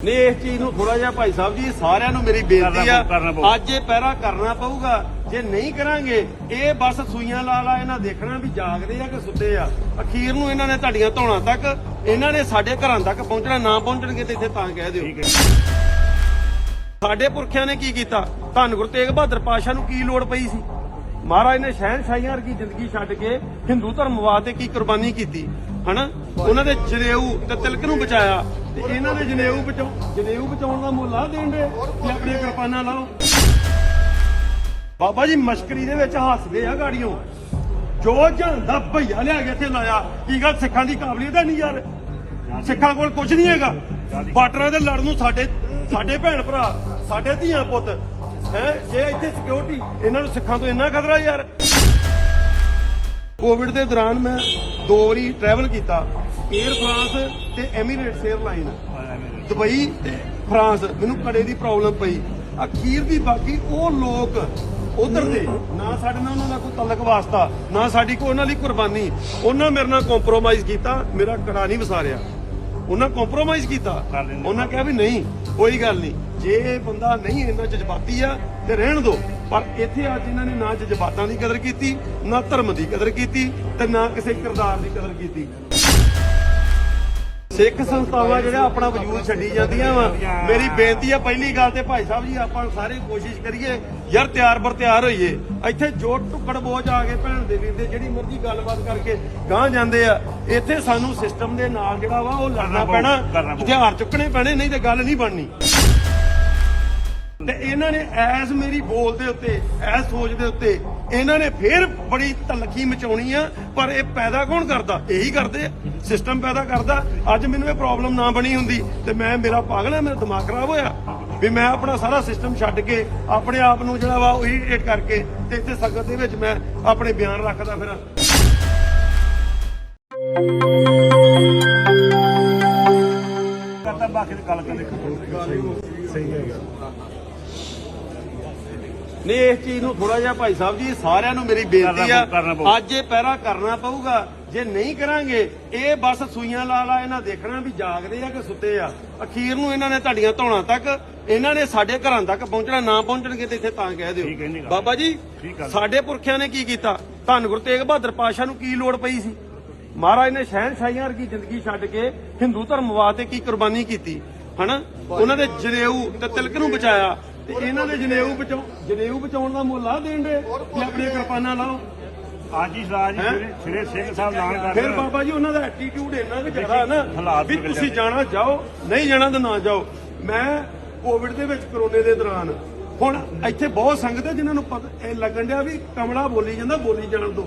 ਨਹੀਂ ਇਸ ਚੀਜ਼ ਨੂੰ ਥੋੜਾ ਜਿਹਾ ਭਾਈ ਸਾਹਿਬ ਜੀ ਸਾਰਿਆਂ ਨੂੰ ਮੇਰੀ ਬੇਨਤੀ ਕਰਨਾ ਆ। ਪਊ। ਅੱਜ ਇਹ ਪਹਿਰਾ ਕਰਨਾ ਪਊਗਾ। ਜੇ ਨਹੀਂ ਕਰਾਂਗੇ ਇਹ ਬਸ ਸੂਈਆਂ ਲਾ ਲਾ ਇਹਨਾਂ ਦੇਖਣਾ ਵੀ ਜਾਗਦੇ ਆ ਕਿ ਸੁੱਤੇ ਆ। ਅਖੀਰ ਨੂੰ ਇਹਨਾਂ ਨੇ ਤੁਹਾਡੀਆਂ ਧੌਣਾ ਤੱਕ ਇਹਨਾਂ ਨੇ ਸਾਡੇ ਘਰਾਂ ਤੱਕ ਪਹੁੰਚਣਾ ਨਾ ਪਹੁੰਚਣਗੇ ਤੇ ਇੱਥੇ ਤਾਂ ਕਹਿ ਦਿਓ। ਠੀਕ ਹੈ ਸਾਡੇ ਪੁਰਖਿਆਂ ਨੇ ਕੀ ਕੀਤਾ? ਧੰਨ ਗੁਰੂ ਤੇਗ ਬਹਾਦਰ ਪਾਸ਼ਾ ਨੂੰ ਕੀ ਲੋੜ ਪਈ ਸੀ? ਮਹਾਰਾਜ ਨੇ ਸ਼ਹਿਨਸ਼ਾਹੀਆਂ ਵਰਗੀ ਜ਼ਿੰਦਗੀ ਛੱਡ ਕੇ ਹਿੰਦੂ ਧਰਮ ਵਾਸਤੇ ਕੀ ਕੁਰਬਾਨੀ ਕੀਤੀ? ਹਨਾ? ਉਹਨਾਂ ਦੇ ਜਨੇਊ ਤੇ ਤਿਲਕ ਨੂੰ ਬਚਾਇਆ ਤੇ ਇਹਨਾਂ ਨੇ ਜਨੇਊ ਬਚਾਉ, ਜਨੇਊ ਬਚਾਉਣ ਦਾ ਮੁੱਲ ਆ ਦੇਣ ਦੇ ਤੇ ਆਪਣੀਆਂ ਕਿਰਪਾਨਾਂ ਲਾਓ। ਬਾਬਾ ਜੀ, ਮਸ਼ਕਰੀ ਦੇ ਵਿੱਚ ਹੱਸਦੇ ਆ ਗਾੜੀਆਂ ਜੋ ਜਾਂਦਾ ਭਈਆ ਲਿਆ ਕੇ ਇੱਥੇ ਲਾਇਆ। ਕੀ ਗੱਲ? ਸਿੱਖਾਂ ਦੀ ਕਾਬਲੀਅਤ ਹੈ ਨਹੀਂ ਯਾਰ। ਸਿੱਖਾਂ ਕੋਲ ਕੁਝ ਨਹੀਂ ਹੈਗਾ। ਬਾਰਡਰਾਂ ਦੇ ਲੜਨ ਨੂੰ ਸਾਡੇ ਸਾਡੇ ਭੈਣ ਭਰਾ, ਸਾਡੇ ਧੀਆਂ ਪੁੱਤ, ਹੈ? ਜੇ ਇੱਥੇ ਸਿਕਿਉਰਿਟੀ ਇਹਨਾਂ ਨੂੰ ਸਿੱਖਾਂ ਤੋਂ ਇੰਨਾ ਖਤਰਾ ਯਾਰ। ਕੋਵਿਡ ਦੇ ਦੌਰਾਨ ਮੈਂ ਦੋ ਵਾਰੀ ਟਰੈਵਲ ਕੀਤਾ 에ਅਰ ਫਰਾਂਸ ਤੇ ਐਮੀਰੇਟਸ 에ਅਰਲਾਈਨ ਦੁਬਈ ਤੇ ਫਰਾਂਸ ਮੈਨੂੰ ਕੜੇ ਦੀ ਪ੍ਰੋਬਲਮ ਪਈ। ਅਖੀਰ ਦੀ ਬਾਕੀ ਉਹ ਲੋਕ ਉਧਰ ਦੇ ਨਾ ਸਾਡੇ ਨਾਲ ਉਹਨਾਂ ਦਾ ਕੋਈ ਤਲਕ ਵਾਸਤਾ ਨਾ ਸਾਡੀ ਕੋਈ ਉਹਨਾਂ ਲਈ ਕੁਰਬਾਨੀ। ਉਹਨਾਂ ਮੇਰੇ ਨਾਲ ਕੰਪਰੋਮਾਈਜ਼ ਕੀਤਾ ਮੇਰਾ ਕੜਾ ਨਹੀਂ ਵਸਾਰਿਆ। ਉਹਨਾਂ ਕੰਪਰੋਮਾਈਜ਼ ਕੀਤਾ। ਉਹਨਾਂ ਕਿਹਾ ਵੀ ਨਹੀਂ ਕੋਈ ਗੱਲ ਨਹੀਂ। ਜੇ ਬੰਦਾ ਨਹੀਂ ਇੰਨਾ ਜਜ਼ਬਾਤੀ ਆ ਤੇ ਰਹਿਣ ਦਿਓ ਪਰ ਇੱਥੇ ਅੱਜ ਇਹਨਾਂ ਨੇ ਨਾ ਜਜ਼ਬਾਤਾਂ ਦੀ ਕਦਰ ਕੀਤੀ ਨਾ ਧਰਮ ਦੀ ਕਦਰ ਕੀਤੀ ਤੇ ਨਾ ਕਿਸੇ ਕਿਰਦਾਰ ਦੀ ਕਦਰ ਕੀਤੀ। ਸਿੱਖ ਸੰਸਥਾਵਾਂ ਜਿਹੜਾ ਆਪਣਾ ਵਜੂਦ ਛੱਡੀ ਜਾਂਦੀਆਂ ਵਾ। ਮੇਰੀ ਬੇਨਤੀ ਆ ਪਹਿਲੀ ਗੱਲ ਤੇ ਭਾਈ ਸਾਹਿਬ ਜੀ ਆਪਾਂ ਸਾਰੇ ਕੋਸ਼ਿਸ਼ ਕਰੀਏ ਯਾਰ ਤਿਆਰ ਬਰ ਤਿਆਰ ਹੋਈਏ। ਇੱਥੇ ਜੋ ਟੁੱਕੜ ਬੋਝ ਆ ਗਏ ਭੈਣ ਦੇ ਵੀਰ ਦੇ ਜਿਹੜੀ ਮਰਜ਼ੀ ਗੱਲਬਾਤ ਕਰਕੇ ਗਾਂ ਜਾਂਦੇ ਆ। ਇੱਥੇ ਸਾਨੂੰ ਸਿਸਟਮ ਦੇ ਨਾਲ ਜਿਹੜਾ ਵਾ ਉਹ ਲੜਨਾ ਪੈਣਾ। ਹਥਿਆਰ ਚੁੱਕਣੇ ਪੈਣੇ ਨਹੀਂ ਤੇ ਗੱਲ ਨਹੀਂ ਬਣਨੀ। ਤੇ ਇਹਨਾਂ ਨੇ ਐਸ ਮੇਰੀ ਬੋਲ ਦੇ ਉੱਤੇ ਐਸ ਸੋਚ ਦੇ ਉੱਤੇ ਇਹਨਾਂ ਨੇ ਫੇਰ ਬੜੀ ਤਲਖੀ ਮਚਾਉਣੀ ਆ ਪਰ ਇਹ ਪੈਦਾ ਕੌਣ ਕਰਦਾ? ਇਹੀ ਕਰਦੇ ਆ। ਸਿਸਟਮ ਪੈਦਾ ਕਰਦਾ। ਅੱਜ ਮੈਨੂੰ ਇਹ ਪ੍ਰੋਬਲਮ ਨਾ ਬਣੀ ਹੁੰਦੀ ਤੇ ਮੈਂ ਮੇਰਾ ਪਾਗਲ ਹੈ ਮੇਰਾ ਦਿਮਾਗ ਖਰਾਬ ਹੋਇਆ। ਵੀ ਮੈਂ ਆਪਣਾ ਸਾਰਾ ਸਿਸਟਮ ਛੱਡ ਕੇ ਆਪਣੇ ਆਪ ਨੂੰ ਜਿਹੜਾ ਵਾ ਉਹ ਇਰੀਟੇਟ ਕਰਕੇ ਤੇ ਇੱਥੇ ਸੰਗਤ ਦੇ ਵਿੱਚ ਮੈਂ ਆਪਣੇ ਬਿਆਨ ਰੱਖਦਾ ਫਿਰ। ਕਰਤਾ ਬਾਕੀ ਦੀ ਗੱਲ ਕਰਦੇ ਸਹੀ ਹੈਗਾ ਨਹੀਂ ਇਸ ਚੀਜ਼ ਨੂੰ ਥੋੜਾ ਜਿਹਾ ਭਾਈ ਸਾਹਿਬ ਜੀ ਸਾਰਿਆਂ ਨੂੰ ਮੇਰੀ ਬੇਨਤੀ ਆ। ਅੱਜ ਇਹ ਪਹਿਰਾ ਕਰਨਾ ਪਊਗਾ। ਜੇ ਨਹੀਂ ਕਰਾਂਗੇ ਇਹ ਬਸ ਸੂਈਆਂ ਲਾ ਲਾ ਇਹਨਾਂ ਦੇਖਣਾ ਵੀ ਜਾਗਦੇ ਆ ਕਿ ਸੁੱਤੇ ਆ। ਅਖੀਰ ਨੂੰ ਇਹਨਾਂ ਨੇ ਤੁਹਾਡੀਆਂ ਧੌਣਾ ਤੱਕ ਇਹਨਾਂ ਨੇ ਸਾਡੇ ਘਰਾਂ ਤੱਕ ਪਹੁੰਚਣਾ ਨਾ ਪਹੁੰਚਣਗੇ ਤੇ ਇੱਥੇ ਤਾਂ ਕਹਿ ਦਿਓ। ਬਾਬਾ ਜੀ। ਸਾਡੇ ਪੁਰਖਿਆਂ ਨੇ ਕੀ ਕੀਤਾ? ਧੰਨ ਗੁਰੂ ਤੇਗ ਬਹਾਦਰ ਪਾਸ਼ਾ ਨੂੰ ਕੀ ਲੋੜ ਪਈ ਸੀ? ਮਹਾਰਾਜ ਨੇ ਸ਼ਹਿਨਸ਼ਾਹੀਆਂ ਵਰਗੀ ਜ਼ਿੰਦਗੀ ਛੱਡ ਕੇ ਹਿੰਦੂ ਧਰਮ ਵਾਸਤੇ ਕੀ ਕੁਰਬਾਨੀ ਕੀਤੀ? ਹਨਾ? ਉਹਨਾਂ ਦੇ ਜਨੇਊ ਤੇ ਤਿਲਕ ਨੂੰ ਬਚਾਇਆ। ਤੇ ਇਹਨਾਂ ਦੇ ਜਨੇਊ ਬਚਾਉ ਜਨੇਊ ਬਚਾਉਣ ਦਾ ਮੁੱਲ ਆ ਦੇਣ ਦੇ। ਤੇ ਆਪਣੀਆਂ ਕਿਰਪਾਨਾਂ ਲਾਓ। ਅੱਜ ਹੀ? ਸਰਾਜ? ਸ੍ਰੀ ਸਿੰਘ ਸਾਹਿਬ ਐਲਾਨ ਕਰ ਫਿਰ ਬਾਬਾ ਜੀ ਉਹਨਾਂ ਦਾ ਐਟੀਟਿਊਡ ਇੰਨਾ ਕਿ ਜ਼ਿਆਦਾ ਨਾ ਵੀ ਤੁਸੀਂ। ਜਾਣਾ ਜਾਓ ਨਹੀਂ ਜਾਣਾ ਤਾਂ ਨਾ ਜਾਓ। ਮੈਂ ਕੋਵਿਡ ਦੇ ਵਿੱਚ ਕਰੋਨੇ ਦੇ ਦੌਰਾਨ ਹੁਣ ਇੱਥੇ ਬਹੁਤ ਸੰਗਤ ਹੈ ਜਿਨ੍ਹਾਂ ਨੂੰ ਪਤਾ ਇਹ ਲੱਗਣ ਡਿਆ ਵੀ ਕਮਲਾ ਬੋਲੀ ਜਾਂਦਾ ਬੋਲੀ ਜਾਣ ਤੋਂ।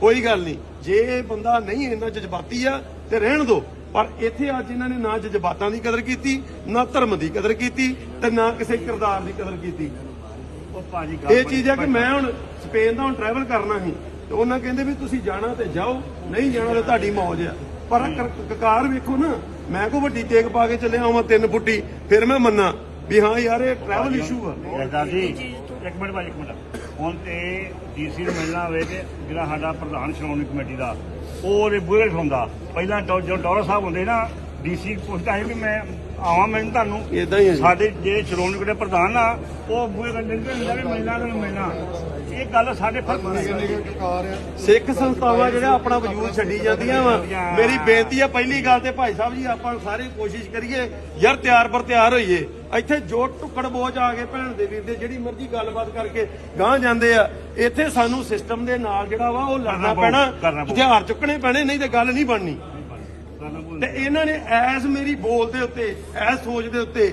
ਕੋਈ ਗੱਲ ਨਹੀਂ। ਜੇ ਇਹ ਬੰਦਾ ਨਹੀਂ ਇੰਨਾ ਜਜ਼ਬਾਤੀ ਆ ਤੇ ਰਹਿਣ ਦਿਓ ਪਰ ਇੱਥੇ ਅੱਜ ਇਹਨਾਂ ਨੇ ਨਾ ਜਜ਼ਬਾਤਾਂ ਦੀ ਕਦਰ ਕੀਤੀ ਨਾ ਧਰਮ ਦੀ ਕਦਰ ਕੀਤੀ ਤੇ ਨਾ ਕਿਸੇ ਕਿਰਦਾਰ ਦੀ ਕਦਰ ਕੀਤੀ। ਉਹ ਭਾਜੀ ਗੱਲ ਇਹ ਚੀਜ਼ ਹੈ ਕਿ ਮੈਂ ਹੁਣ ਸਪੇਨ ਦਾ ਹੁਣ ਟਰੈਵਲ ਕਰਨਾ ਸੀ ਤੇ ਉਹਨਾਂ ਕਹਿੰਦੇ ਵੀ ਤੁਸੀਂ ਜਾਣਾ ਤੇ ਜਾਓ ਨਹੀਂ ਜਾਣਾ ਤੇ ਤੁਹਾਡੀ ਮੌਜ ਆ। ਪਰ ਕਕਾਰ ਵੇਖੋ ਨਾ ਮੈਂ ਕੋ ਵੱਡੀ ਤੇਗ ਪਾ ਕੇ ਚੱਲਿਆ ਹਾਂ ਤਿੰਨ ਫੁੱਟੀ ਫਿਰ ਮੈਂ ਮੰਨਾਂ ਵੀ ਹਾਂ ਯਾਰ ਇਹ ਟਰੈਵਲ ਇਸ਼ੂ ਆ। ਜੀ ਇੱਕ ਮਿੰਟ ਭਾਜੀ ਇੱਕ ਮਿੰਟ। ਹੁਣ ਤੇ ਡੀਸੀ ਨੂੰ ਮਿਲਣਾ ਹੋਵੇ ਤੇ ਜਿਹੜਾ ਸਾਡਾ ਪ੍ਰਧਾਨ ਸ਼੍ਰੋਮਣੀ ਕਮੇਟੀ ਦਾ ਉਹ ਉਹਦੇ ਬੂਹੇ ਹੁੰਦਾ ਪਹਿਲਾਂ ਟੋ- ਜਦੋਂ ਟੌਰਾ ਸਾਹਿਬ ਹੁੰਦੇ ਨਾ ਡੀਸੀ ਪੁੱਛਦਾ ਹੈ ਵੀ ਮੈਂ ਆਵਾਂ ਮੈਨੂੰ ਤੁਹਾਨੂੰ। ਇਦਾਂ ਹੀ ਹੈ ਜੀ। ਸਾਡੇ ਜਿਹੜੇ ਸ਼੍ਰੋਮਣੀ ਕਮੇਟੀ ਦੇ ਪ੍ਰਧਾਨ ਆ ਉਹ ਕੰਡੇ ਤੇ ਹੁੰਦਾ ਵੀ ਮਿਲਣਾ ਤੇ ਮਿਲਣਾ। ਇਹ ਗੱਲ ਸਾਡੇ ਫ਼ਰਕ ਸਿੱਖ ਸੰਸਥਾਵਾਂ ਜਿਹੜਾ ਆਪਣਾ ਵਜੂਦ ਛੱਡੀ ਜਾਂਦੀਆਂ ਵਾ। ਮੇਰੀ ਬੇਨਤੀ ਆ ਪਹਿਲੀ ਗੱਲ ਤੇ ਭਾਈ ਸਾਹਿਬ ਜੀ ਆਪਾਂ ਸਾਰੇ ਕੋਸ਼ਿਸ਼ ਕਰੀਏ ਯਾਰ ਤਿਆਰ ਬਰ ਤਿਆਰ ਹੋਈਏ। ਇੱਥੇ ਜੋ ਟੁੱਕੜ ਬੋਝ ਆ ਗਏ ਭੈਣ ਦੇ ਵੀਰ ਦੇ ਜਿਹੜੀ ਮਰਜ਼ੀ ਗੱਲਬਾਤ ਕਰਕੇ ਗਾਂ ਜਾਂਦੇ ਆ। ਇੱਥੇ ਸਾਨੂੰ ਸਿਸਟਮ ਦੇ ਨਾਲ ਜਿਹੜਾ ਵਾ ਉਹ ਲੜਨਾ ਪੈਣਾ। ਹਥਿਆਰ ਚੁੱਕਣੇ ਪੈਣੇ ਨਹੀਂ ਤੇ ਗੱਲ ਨਹੀਂ ਬਣਨੀ। ਤੇ ਇਹਨਾਂ ਨੇ ਐਸ ਮੇਰੀ ਬੋਲ ਦੇ ਉੱਤੇ ਐਸ ਸੋਚ ਦੇ ਉੱਤੇ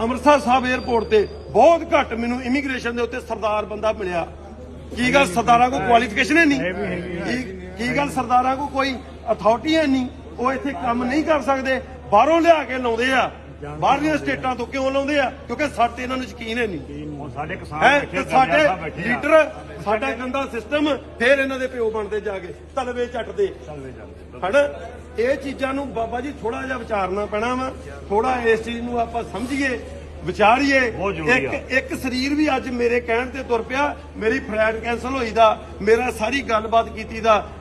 ਅੰਮ੍ਰਿਤਸਰ ਸਾਹਿਬ 에ਅਰਪੋਰਟ ਤੇ ਬਹੁਤ ਘੱਟ ਮੈਨੂੰ ਇਮੀਗ੍ਰੇਸ਼ਨ ਦੇ ਉੱਤੇ ਸਰਦਾਰ ਬੰਦਾ ਮਿਲਿਆ। ਕੀ ਗੱਲ ਸਰਦਾਰਾਂ ਕੋਲ ਕੁਆਲੀਫਿਕੇਸ਼ਨ ਹੈ ਨਹੀਂ? ਕੀ ਕੀ ਗੱਲ ਸਰਦਾਰਾਂ ਕੋਲ ਕੋਈ ਅਥਾਰਟੀ ਹੈ ਨਹੀਂ? ਉਹ ਇੱਥੇ ਕੰਮ ਨਹੀਂ ਕਰ ਸਕਦੇ। ਬਾਹਰੋਂ ਲਿਆ ਕੇ ਲਾਉਂਦੇ ਆ। ਬਾਹਰਲੀਆਂ ਸਟੇਟਾਂ ਤੋਂ ਕਿਉਂ ਲਾਉਂਦੇ ਆ? ਕਿਉਂਕਿ ਸਾਡੇ ਇਹਨਾਂ ਨੂੰ ਯਕੀਨ ਹੈ ਨਹੀਂ। ਹੁਣ ਸਾਡੇ ਕਿਸਾਨ ਤੇ ਸਾਡੇ। ਲੀਡਰ ਸਾਡਾ ਗੰਦਾ ਸਿਸਟਮ ਫੇਰ ਇਹਨਾਂ ਦੇ ਪਿਓ ਬਣਦੇ ਜਾ ਕੇ ਤਲਵੇ ਚੱਟਦੇ। ਹਨਾ? ਇਹ ਚੀਜ਼ਾਂ ਨੂੰ ਬਾਬਾ ਜੀ ਥੋੜਾ ਜਿਹਾ ਵਿਚਾਰਨਾ ਪੈਣਾ ਵਾ। ਥੋੜਾ ਇਸ ਚੀਜ਼ ਨੂੰ ਆਪਾਂ ਸਮਝੀਏ ਵਿਚਾਰੀਏ। ਇੱਕ ਇੱਕ ਸਰੀਰ ਵੀ ਅੱਜ ਮੇਰੇ ਕਹਿਣ ਤੇ ਤੁਰ ਪਿਆ ਮੇਰੀ ਫਲਾਈਟ ਕੈਨਸਲ ਹੋਈ ਦਾ ਮੇਰਾ ਸਾਰੀ ਗੱਲਬਾਤ ਕੀਤੀ ਦਾ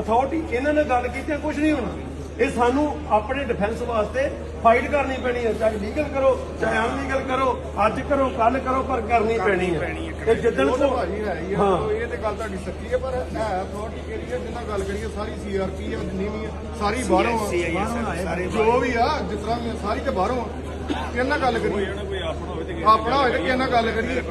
ਅਥਾਰਟੀ ਇਹਨਾਂ ਨਾਲ ਗੱਲ ਕੀਤੀ ਕੁਝ ਨਹੀਂ ਹੋਣਾ। ਇਹ ਸਾਨੂੰ ਆਪਣੇ ਡਿਫੈਂਸ ਵਾਸਤੇ ਫਾਈਟ ਕਰਨੀ ਪੈਣੀ ਹੈ ਚਾਹੇ ਲੀਗਲ ਕਰੋ ਚਾਹੇ ਅਨਲੀਗਲ ਕਰੋ ਅੱਜ ਕਰੋ ਕੱਲ ਕਰੋ ਪਰ ਕਰਨੀ ਪੈਣੀ ਹੈ ਤੇ ਜਿੱਦਣ ਤਾਂ ਹੈ ਹੀ ਹਾਂ। ਇਹ ਤੇ ਗੱਲ ਤੁਹਾਡੀ ਸੱਚੀ ਹੈ ਪਰ ਹੈ ਅਥਾਰਟੀ ਕਿਹੜੀ ਹੈ ਜਿੰਨਾ ਗੱਲ ਕਰੀਏ ਸਾਰੀ ਸੀਆਰਪੀ ਆ ਜਿੰਨੀ ਵੀ ਸਾਰੀ ਬਾਹਰੋਂ ਆ। ਜੋ ਵੀ ਆ ਜਿਸ ਤਰ੍ਹਾਂ ਸਾਰੀ ਤੇ ਬਾਹਰੋਂ ਆ। ਕਿਹਨਾਂ ਗੱਲ ਕਰੀਏ? ਆਪਣਾ ਹੋਵੇ ਤੇ ਆਪਣਾ ਹੋਵੇ ਤੇ ਕਿਹਨਾਂ ਗੱਲ ਕਰੀਏ?